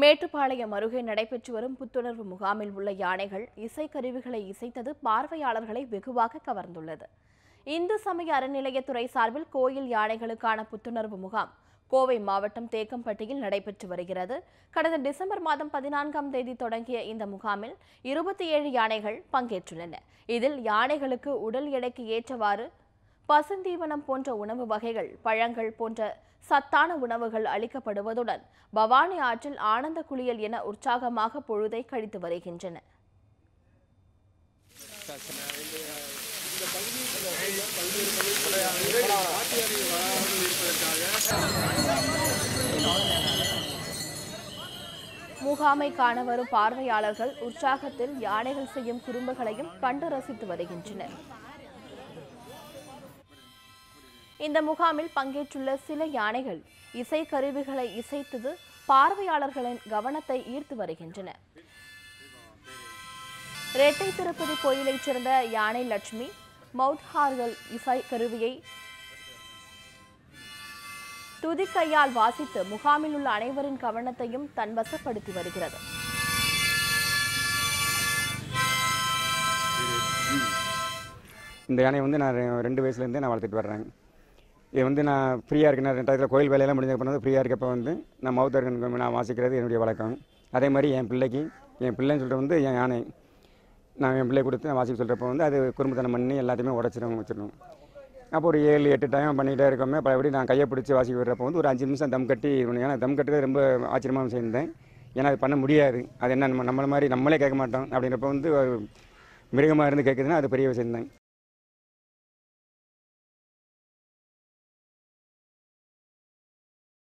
மேட்டுப்பாளையம் அருகே நடைபெற்று வரும் புத்துணர்வு முகாமில் உள்ள யானைகள் இசைக்கருவிகளை இசைத்தது பார்வையாளர்களை வெகுவாக கவர்ந்துள்ளது. இந்து சமய அறநிலையத்துறை சார்பில் கோயில் யானைகளுக்கான புத்துணர்வு முகாம் கோவை மாவட்டம் தேக்கம்பட்டியில் நடைபெற்று வருகிறது. கடந்த டிசம்பர் மாதம் பதினான்காம் தேதி தொடங்கிய இந்த முகாமில் இருபத்தி ஏழு யானைகள் பங்கேற்றுள்ளன. இதில் யானைகளுக்கு உடல் எடைக்கு ஏற்றவாறு பசுந்தீவனம் போன்ற உணவு வகைகள் பழங்கள் போன்ற சத்தான உணவுகள் அளிக்கப்படுவதுடன் பவானி ஆற்றில் ஆனந்த குளியல் என உற்சாகமாக பொழுதை கழித்து வருகின்றன. முகாமை காண வரும் பார்வையாளர்கள் உற்சாகத்தில் யானைகள் செய்யும் குறும்புகளையும் கண்டு ரசித்து வருகின்றனர். இந்த முகாமில் பங்கேற்றுள்ள சில யானைகள் இசை கருவிகளை இசைத்தது பார்வையாளர்களின் கவனத்தை ஈர்த்து வருகின்றன. ரெட்டை திருப்பதி கோயிலைச் சேர்ந்த யானை லட்சுமி மவுத்ஹார்கள் இசை கருவியை துதிக்கையால் வாசித்து முகாமில் உள்ள அனைவரின் கவனத்தையும் தன்வசப்படுத்தி வருகிறது. இந்த யானை வந்து நான் ரெண்டு வயசுலேருந்தே நான் வளர்த்துட்டு வர்றேன். இது வந்து நான் ஃப்ரீயாக இருக்கேன். ரெண்டாயிரத்தில் கோயில் வேலையெல்லாம் முடிஞ்ச அப்புறம் ஃப்ரீயாக இருக்கப்போ வந்து நான் மௌத்தர்கன் நான் வாசிக்கிறது என்னுடைய வழக்கம். அதே மாதிரி என் பிள்ளைக்கு என் பிள்ளைன்னு சொல்லிட்டு வந்து என் யானை நான் என் பிள்ளை கொடுத்து நான் வாசிக்க சொல்கிறப்ப வந்து அது குடும்பத்தனம் பண்ணி எல்லாத்தையுமே உடச்சிடும் வச்சிடணும் அப்போ ஒரு ஏழு எட்டு டைம் பண்ணிகிட்டே இருக்கோமே பழையபடி நான் கையை பிடிச்சி வாசிக்க விடுறப்போ வந்து ஒரு அஞ்சு நிமிஷம் தம் கட்டி ஏன்னா தம் கட்டுறது ரொம்ப ஆச்சரியமாக சேர்ந்தேன் ஏன்னா அது பண்ண முடியாது. அது என்ன நம்ம நம்மளை மாதிரி நம்மளே கேட்க மாட்டோம் அப்படின்றப்ப வந்து ஒரு மிருகமாக இருந்து கேட்குதுன்னா அது பெரிய விஷயம் தான்